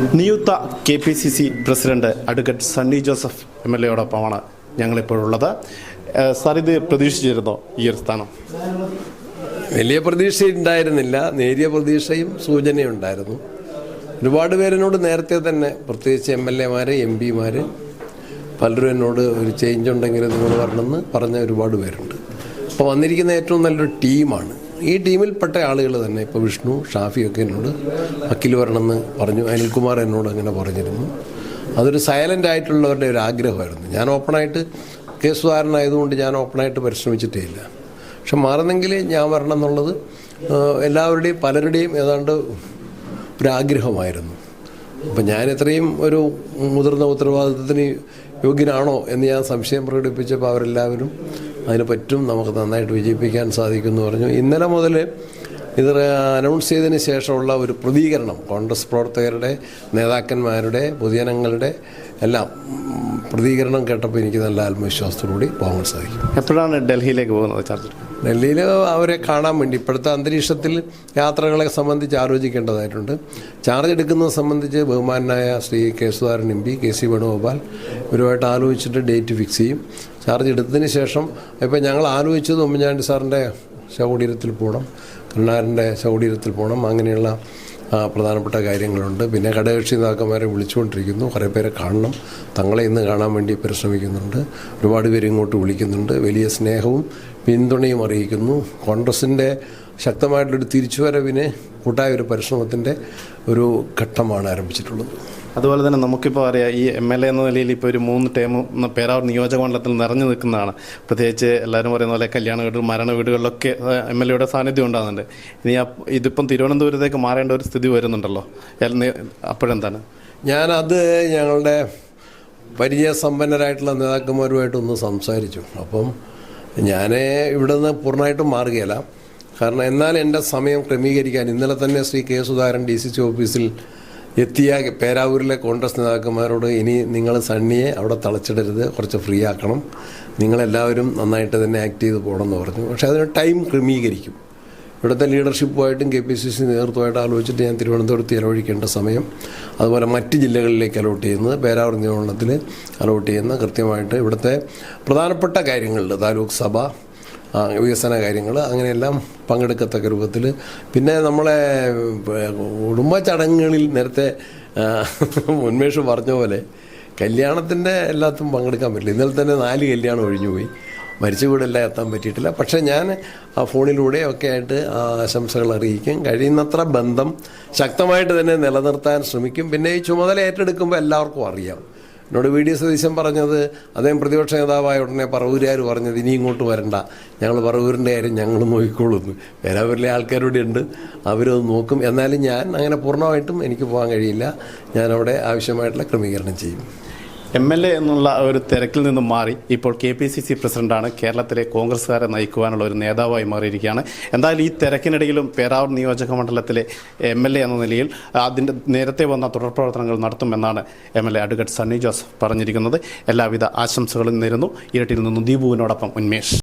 നിയുക്ത K P C C president advocate Sunny Joseph M L എയോടൊപ്പമാണ് ഞങ്ങളിപ്പോഴുള്ളത്. Sir ഇത് പ്രതീക്ഷിച്ചിരുന്നോ ഈ ഒരു സ്ഥാനം? വലിയ പ്രതീക്ഷ ഉണ്ടായിരുന്നില്ല. നേരിയ പ്രതീക്ഷയും സൂചനയും ഉണ്ടായിരുന്നു. ഒരുപാട് പേരെന്നോട് നേരത്തെ തന്നെ പ്രത്യേകിച്ച് എം എൽ എമാർ എം പിമാർ പലരും എന്നോട് ഒരു ചേഞ്ച് ഉണ്ടെങ്കിൽ നിങ്ങൾ വരണമെന്ന് പറഞ്ഞ ഒരുപാട് പേരുണ്ട്. അപ്പോൾ വന്നിരിക്കുന്ന ഏറ്റവും നല്ലൊരു ടീമാണ് ഈ ടീമിൽപ്പെട്ട ആളുകൾ തന്നെ ഇപ്പോൾ വിഷ്ണു ഷാഫിയൊക്കെ എന്നോട് അഖിൽ വരണമെന്ന് പറഞ്ഞു അനിൽകുമാർ എന്നോട് അങ്ങനെ പറഞ്ഞിരുന്നു. അതൊരു സൈലന്റ് ആയിട്ടുള്ളവരുടെ ഒരു ആഗ്രഹമായിരുന്നു. ഞാൻ ഓപ്പണായിട്ട് കേസുകാരനായതുകൊണ്ട് ഞാൻ ഓപ്പണായിട്ട് പരിശ്രമിച്ചിട്ടേ ഇല്ല. പക്ഷെ മാറുന്നെങ്കിൽ ഞാൻ വരണം എന്നുള്ളത് എല്ലാവരുടെയും പലരുടെയും ഏതാണ്ട് ഒരാഗ്രഹമായിരുന്നു അപ്പം ഞാൻ ഇത്രയും ഒരു മുതിർന്ന ഉത്തരവാദിത്വത്തിന് യോഗ്യനാണോ എന്ന് ഞാൻ സംശയം പ്രകടിപ്പിച്ചപ്പോൾ അവരെല്ലാവരും അതിന് പറ്റും നമുക്ക് നന്നായിട്ട് വിജയിപ്പിക്കാൻ സാധിക്കും എന്ന് പറഞ്ഞു. ഇന്നലെ മുതൽ ഇത് അനൗൺസ് ചെയ്തതിന് ശേഷമുള്ള ഒരു പ്രതികരണം കോൺഗ്രസ് പ്രവർത്തകരുടെ നേതാക്കന്മാരുടെ പൊതുജനങ്ങളുടെ എല്ലാം പ്രതികരണം കേട്ടപ്പോൾ എനിക്ക് നല്ല ആത്മവിശ്വാസത്തോടുകൂടി പോകാൻ സാധിക്കും. എപ്പോഴാണ് ഡൽഹിയിലേക്ക് പോകുന്നത് ചാർജ് ഡൽഹിയിൽ അവരെ കാണാൻ വേണ്ടി ഇപ്പോഴത്തെ അന്തരീക്ഷത്തിൽ യാത്രകളെ സംബന്ധിച്ച് ആലോചിക്കേണ്ടതായിട്ടുണ്ട്. ചാർജ് എടുക്കുന്നത് സംബന്ധിച്ച് ബഹുമാനായ Shri K Sudharan M P K C Venugopal ഇവരുമായിട്ട് ആലോചിച്ചിട്ട് ഡേറ്റ് ഫിക്സ് ചെയ്യും. ചാർജ് എടുത്തതിന് ശേഷം ഇപ്പം ഞങ്ങൾ ആലോചിച്ചത് ഉമ്മൻചാണ്ടി സാറിന്റെ ശവകുടീരത്തിൽ പോകണം. കരുണാകരന്റെ ശവകുടീരത്തിൽ പോകണം. അങ്ങനെയുള്ള പ്രധാനപ്പെട്ട കാര്യങ്ങളുണ്ട്. പിന്നെ ഘടകകക്ഷി നേതാക്കന്മാരെ വിളിച്ചുകൊണ്ടിരിക്കുന്നു. കുറേ പേരെ കാണണം. തങ്ങളെ ഇന്ന് കാണാൻ വേണ്ടി പരിശ്രമിക്കുന്നുണ്ട്. ഒരുപാട് പേര് ഇങ്ങോട്ട് വിളിക്കുന്നുണ്ട്. വലിയ സ്നേഹവും പിന്തുണയും അറിയിക്കുന്നു. കോൺഗ്രസിന്റെ ശക്തമായിട്ടുള്ളൊരു തിരിച്ചുവരവിന് കൂട്ടായ ഒരു പരിശ്രമത്തിന്റെ ഒരു ഘട്ടമാണ് ആരംഭിച്ചിട്ടുള്ളത്. അതുപോലെ തന്നെ നമുക്കിപ്പോൾ അറിയാം ഈ എം എൽ എ എന്ന നിലയിൽ ഇപ്പോൾ ഒരു മൂന്ന് ടേം പേരാവൂർ നിയോജകമണ്ഡലത്തിൽ നിറഞ്ഞു നിൽക്കുന്നതാണ്. പ്രത്യേകിച്ച് എല്ലാവരും പറയുന്ന പോലെ കല്യാണ വീടുകൾ മരണ വീടുകളിലൊക്കെ എം എൽ എയുടെ സാന്നിധ്യം ഉണ്ടാകുന്നുണ്ട്. ഇനി ഇതിപ്പം തിരുവനന്തപുരത്തേക്ക് മാറേണ്ട ഒരു സ്ഥിതി വരുന്നുണ്ടല്ലോ. അപ്പോഴെന്താണ്? ഞാനത് ഞങ്ങളുടെ പരിചയസമ്പന്നരായിട്ടുള്ള നേതാക്കന്മാരുമായിട്ടൊന്ന് സംസാരിച്ചു. അപ്പം ഞാൻ ഇവിടെ നിന്ന് പൂർണമായിട്ടും മാറുകയില്ല. കാരണം എന്നാൽ എന്റെ സമയം ക്രമീകരിക്കാൻ ഇന്നലെ തന്നെ Shri K Sudhakaran D C C ഓഫീസിൽ എത്തിയ പേരാവൂരിലെ കോൺഗ്രസ് നേതാക്കന്മാരോട് ഇനി നിങ്ങൾ സണ്ണിയെ അവിടെ തളച്ചിടരുത് കുറച്ച് ഫ്രീ ആക്കണം. നിങ്ങളെല്ലാവരും നന്നായിട്ട് തന്നെ ആക്ട് ചെയ്ത് പോകണമെന്ന് പറഞ്ഞു. പക്ഷേ അതിന് ടൈം ക്രമീകരിക്കും. ഇവിടുത്തെ ലീഡർഷിപ്പുമായിട്ടും കെ പി സി സി നേതൃത്വമായിട്ട് ആലോചിച്ചിട്ട് ഞാൻ തിരുവനന്തപുരത്ത് ചെലവഴിക്കേണ്ട സമയം അതുപോലെ മറ്റ് ജില്ലകളിലേക്ക് അലോട്ട് ചെയ്യുന്നത് പേരാവൂർ നിയമത്തിൽ അലോട്ട് ചെയ്യുന്ന കൃത്യമായിട്ട് ഇവിടുത്തെ പ്രധാനപ്പെട്ട കാര്യങ്ങളിൽ താലൂക്ക് സഭ വികസന കാര്യങ്ങൾ അങ്ങനെയെല്ലാം പങ്കെടുക്കത്തക്ക രൂപത്തിൽ. പിന്നെ നമ്മളെ കുടുംബ ചടങ്ങുകളിൽ നേരത്തെ ഉന്മേഷം പറഞ്ഞ പോലെ കല്യാണത്തിന്റെ എല്ലാത്തും പങ്കെടുക്കാൻ പറ്റില്ല. ഇന്നലെ തന്നെ നാല് കല്യാണം ഒഴിഞ്ഞുപോയി. മരിച്ച വീടെല്ലാം എത്താൻ പറ്റിയിട്ടില്ല. പക്ഷേ ഞാൻ ആ ഫോണിലൂടെ ഒക്കെ ആയിട്ട് ആശംസകൾ അറിയിക്കും. കഴിയുന്നത്ര ബന്ധം ശക്തമായിട്ട് തന്നെ നിലനിർത്താൻ ശ്രമിക്കും. പിന്നെ ഈ ചുമതല ഏറ്റെടുക്കുമ്പോൾ എല്ലാവർക്കും അറിയാം. എന്നോട് വി ഡി സതീശൻ പറഞ്ഞത് അദ്ദേഹം പ്രതിപക്ഷ നേതാവായ ഉടനെ പറവൂരുകാർ പറഞ്ഞത് ഇനി ഇങ്ങോട്ട് വരണ്ട. ഞങ്ങൾ പറവൂരിന്റെ കാര്യം ഞങ്ങൾ നോക്കിക്കോളുന്നു പേരാവൂരിലെ ആൾക്കാരോടെ ഉണ്ട് അവരത് നോക്കും. എന്നാലും ഞാൻ അങ്ങനെ പൂർണമായിട്ടും എനിക്ക് പോകാൻ കഴിയില്ല. ഞാനവിടെ ആവശ്യമായിട്ടുള്ള ക്രമീകരണം ചെയ്യും. എം എൽ എ എന്നുള്ള ഒരു തിരക്കിൽ നിന്നും മാറി ഇപ്പോൾ കെ പി സി സി പ്രസിഡന്റാണ്. കേരളത്തിലെ കോൺഗ്രസ്സുകാരെ നയിക്കുവാനുള്ള ഒരു നേതാവായി മാറിയിരിക്കുകയാണ്. എന്തായാലും ഈ തിരക്കിനിടയിലും പേരാവൂർ നിയോജക മണ്ഡലത്തിലെ എം എൽ എ എന്ന നിലയിൽ അതിന്റെ നേരത്തെ വന്ന തുടർ പ്രവർത്തനങ്ങൾ നടത്തുമെന്നാണ് M L A advocate Sunny Joseph പറഞ്ഞിരിക്കുന്നത്. എല്ലാവിധ ആശംസകളും നേരുന്നു. ഇരട്ടിയിൽ നിന്നും ദീപുവിനോടൊപ്പം ഉന്മേഷ്.